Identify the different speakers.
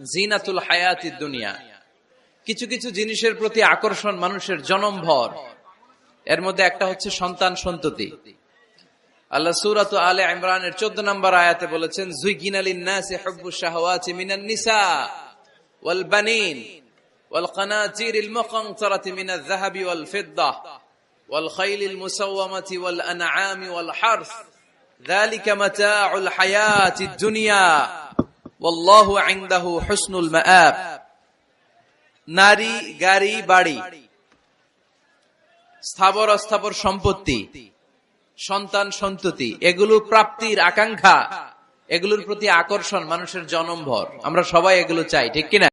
Speaker 1: জিনাতুল হায়াতি দুনিয়া কিছু কিছু জিনিসের প্রতি আকর্ষণ মানুষের জনমভর এর মধ্যে একটা হচ্ছে সন্তান সন্ততি আল্লাহ সুরাত আলে ইমরানের চোদ্দ নম্বর আয়াতে বলেছেন জুইকিন আলিন নাসি হুব্বু শাহওয়াতি মিনান নিসা ওয়াল বানিন ওয়াল কানাতির আল মুকানতারাতি মিন আয-যাহাবি ওয়াল ফিদ্দা ওয়াল খাইল আল মুসাওয়ামাতি ওয়াল আনআমি ওয়াল হারস ذلك متاع الحياة الدنيا নারী, গাড়ি, বাড়ি। স্থাবর অস্থাবর সম্পত্তি। সন্তান, সন্ততি। এগুলো প্রাপ্তির আকাঙ্ক্ষা। এগুলোর প্রতি আকর্ষণ মানুষের জনমভর আমরা সবাই এগুলো চাই, ঠিক কিনা?